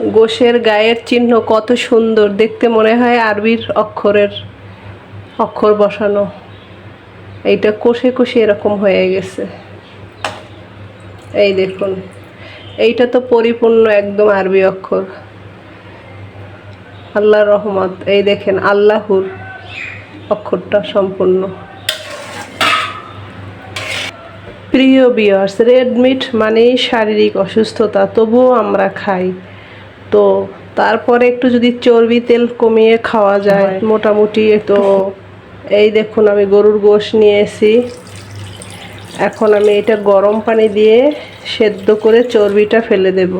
গোশের গায়ের চিহ্ন কত সুন্দর। দেখতে মনে হয় আরবির অক্ষরের অক্ষর বসানো। এইটা কষে কষে এরকম হয়ে গেছে। এই দেখুন, এইটা তো পরিপূর্ণ একদম আরবি অক্ষর। আল্লাহর রহমত, এই দেখেন আল্লাহুর অক্ষরটা সম্পূর্ণ। প্রিয় বিয়ার্স রেড মিট মানেই শারীরিক অসুস্থতা, তবুও আমরা খাই। তো তারপরে একটু যদি চর্বি তেল কমিয়ে খাওয়া যায় মোটামুটি তো এই দেখুন আমি গরুর গোশ নিয়ে এসি এখন আমি এটা গরম পানি দিয়ে সেদ্ধ করে চর্বিটা ফেলে দেব।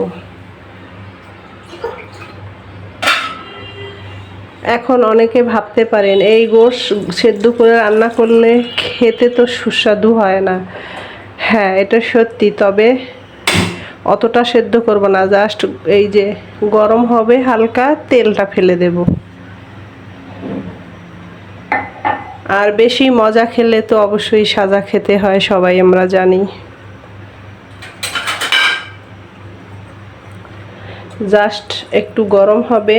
এখন অনেকে ভাবতে পারেন এই গোশ সেদ্ধ করে রান্না করলে খেতে তো সুস্বাদু হয় না। হ্যাঁ এটা সত্যি তবে অতটা সেদ্ধ করব না জাস্ট এই যে গরম হবে হালকা তেলটা ফেলে দেব। আর বেশি মজা খেলে তো অবশ্যই সাজা খেতে হয়, সবাই আমরা জানি। জাস্ট একটু গরম হবে,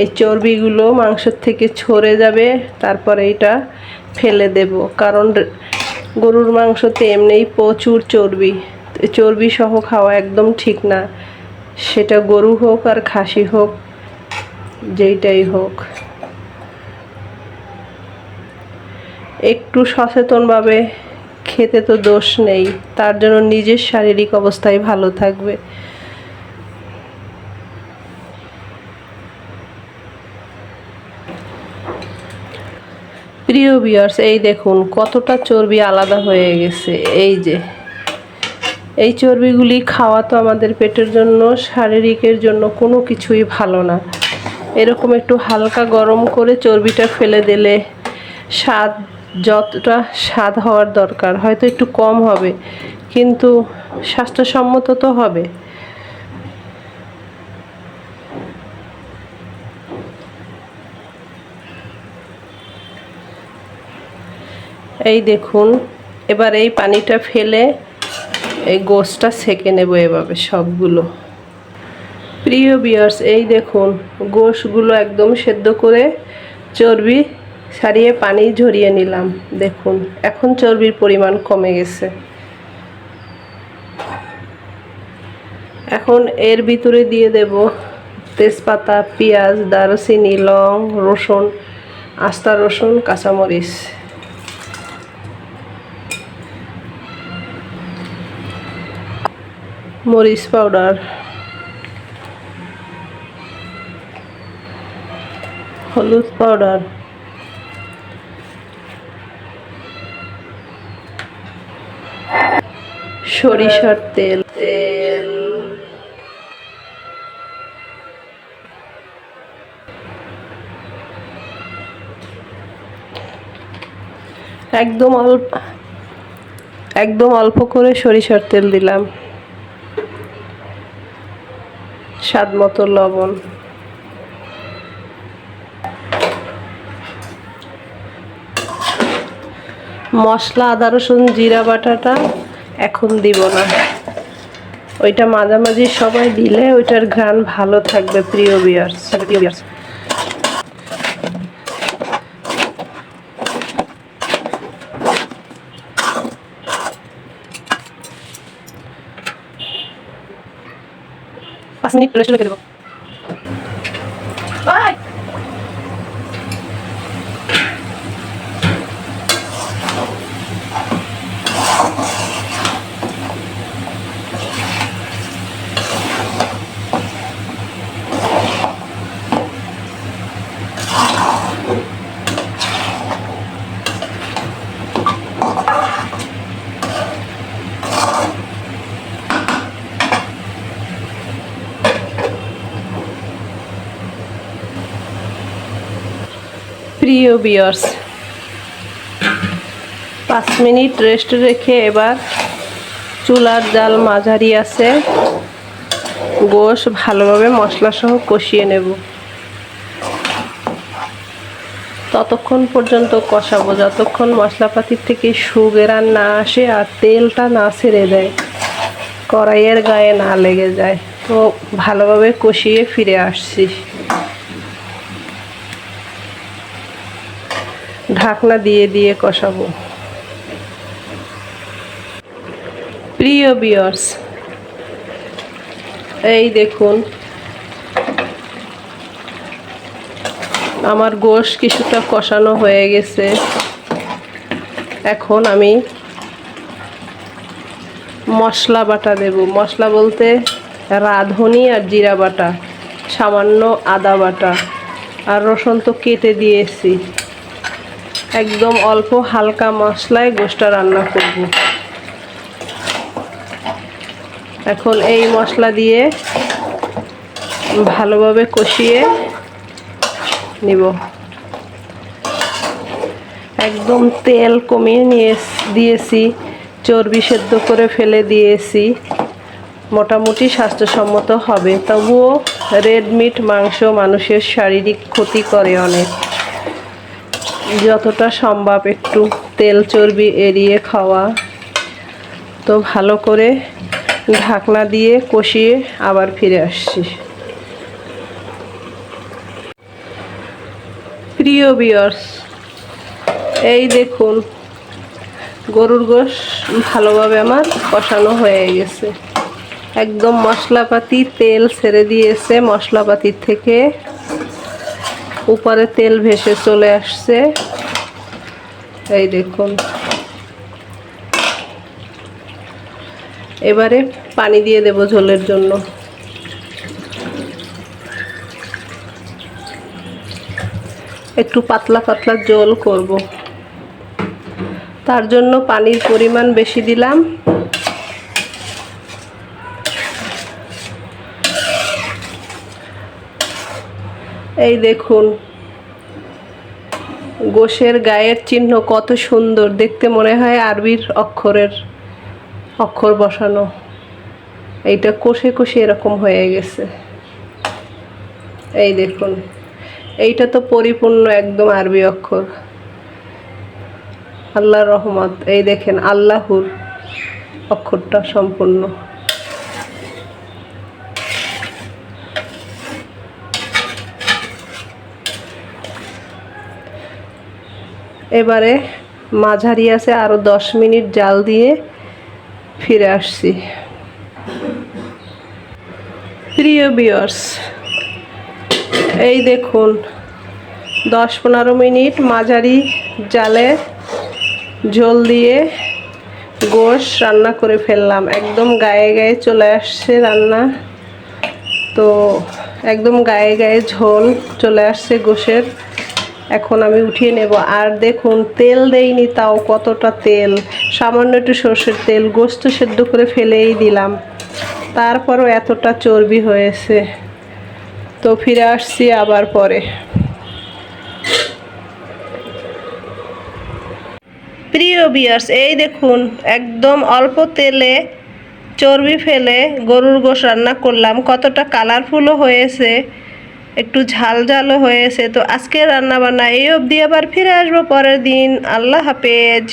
এই চর্বিগুলো মাংসের থেকে ছড়ে যাবে, তারপরে এটা ফেলে দেব। কারণ গরুর মাংসতে এমনিই প্রচুর চর্বি। চর্বি সহ খাওয়া একদম ঠিক না। সেটা গরু হোক আর খাসি হোক, যেইটাই হোক। একটু সচেতনভাবে খেতে তো দোষ নেই, তার জন্য নিজের শারীরিক অবস্থায় ভালো থাকবে। প্রিয় বিয়ার্স এই দেখুন, কতটা চর্বি আলাদা হয়ে গেছে। এই যে এই চর্বিগুলি খাওয়া তো আমাদের পেটের জন্য, শারীরিকের জন্য কোনো কিছুই ভালো না। এরকম একটু হালকা গরম করে চর্বিটা ফেলে দিলে স্বাদ, যতটা স্বাদ হওয়ার দরকার, হয়তো একটু কম হবে, কিন্তু স্বাস্থ্যসম্মত তো হবে। এই দেখুন, এবার এই পানিটা ফেলে এই গোসটা সেকে নেব এভাবে সবগুলো। প্রিয় বিয়ার্স এই দেখুন গোশগুলো একদম সেদ্ধ করে চর্বি সারিয়ে পানি ঝরিয়ে নিলাম। দেখুন, এখন চর্বির পরিমাণ কমে গেছে। এখন এর ভিতরে দিয়ে দেব তেজপাতা, পেঁয়াজ, দারুচিনি, লং, রসুন, আস্তা রসুন, কাঁচামরিচ। মরিচ পাউডার। হলুদ পাউডার। সরিষার তেল। তেল একদম অল্প একদম অল্প করে সরিষার তেল দিলাম। স্বাদ মতো লবণ। মশলা, আদা, রসুন, জিরা, বাটাটা এখন দিব না। ওইটা মাঝামাঝি সবাই দিলে ওইটার ঘ্রাণ ভালো থাকবে, প্রিয় বিয়ার্স প্রিয় বিয়ার্স পাঁচ মিনিট রেস্ট রেখে দেবো। প্রিয় বিয়ার্স পাঁচ মিনিট রেস্ট রেখে এবার চুলার জাল মাঝারি আছে, গোশ ভালোভাবে মশলা সহ কষিয়ে নেব। ততক্ষণ পর্যন্ত কষাবো, যতক্ষণ মশলাপাতির থেকে সুগেরান না আসে আর তেলটা না ছেড়ে দেয়, কড়াইয়ের গায়ে না লেগে যায়। তো ভালোভাবে কষিয়ে ফিরে আসছি। ঢাকনা দিয়ে দিয়ে কষাবো। প্রিয় বিয়ার্স এই দেখুন, আমার গোশ কিছুটা কষানো হয়ে গেছে। এখন আমি মশলা বাটা দেব। মশলা বলতে রাঁধুনি আর জিরা বাটা, সামান্য আদা বাটা, আর রসুন তো কেটে দিয়েছি। একদম অল্প হালকা মশলায় গোশটা রান্না করব। এখন এই মশলা দিয়ে ভালোভাবে কষিয়ে নিব। একদম তেল কমিয়ে নিয়ে দিয়েছি, চর্বি সেদ্ধ করে ফেলে দিয়েছি। মোটামুটি স্বাস্থ্যসম্মত হবে, তবুও রেড মিট মাংস মানুষের শারীরিক ক্ষতি করে অনেক। যতটা সম্ভব একটু তেল চর্বি এড়িয়ে খাওয়া। তো ভালো করে ঢাকনা দিয়ে কষিয়ে আবার ফিরে আসছি। প্রিয় বিয়ার্স এই দেখুন, গরুর গোশ ভালোভাবে আমার কষানো হয়ে গেছে। একদম মশলাপাতি তেল ছেড়ে দিয়েছে মশলাপাতির থেকে। উপরে তেল ভেসে চলে আসছে। এই দেখুন। এবারে পানি দিয়ে দেব ঝোলের জন্য। একটু পাতলা পাতলা জল করব। তার জন্য পানির পরিমাণ বেশি দিলাম। এই দেখুন গোশের গায়ের চিহ্ন কত সুন্দর। দেখতে মনে হয় আরবির অক্ষরের, অক্ষর বসানো। এইটা কষে কষে এরকম হয়ে গেছে। এই দেখুন, এইটা তো পরিপূর্ণ একদম আরবি অক্ষর। আল্লাহর রহমত। এই দেখেন, আল্লাহুর অক্ষরটা সম্পূর্ণ। এবারে মাঝারি আছে আরও দশ মিনিট জাল দিয়ে ফিরে আসছি। প্রিয় বিয়ার্স এই দেখুন, দশ পনেরো মিনিট মাঝারি জালে ঝোল দিয়ে গোশ রান্না করে ফেললাম। একদম গায়ে গায়ে চলে আসছে রান্না। তো একদম গায়ে গায়ে ঝোল চলে আসছে গোশের। এখন আমি উঠিয়ে নেব। আর দেখুন, তেল দেইনি তাও কতটা তেল। সামান্য একটু সর্ষের তেল, গোস্ত সেদ্ধ করে ফেলেই দিলাম। তারপরও এতটা চর্বি হয়েছে। তো ফিরে আসছি আবার পরে। প্রিয় বিয়ার্স এই দেখুন, একদম অল্প তেলে চর্বি ফেলে গরুর গোশ রান্না করলাম। কতটা কালারফুলও হয়েছে। একটু ঝাল ঝালও হয়েছে, তো আজকে রান্না বান্না এই অবধি আবার ফিরে আসব পরের দিন। আল্লাহ হাফেজ।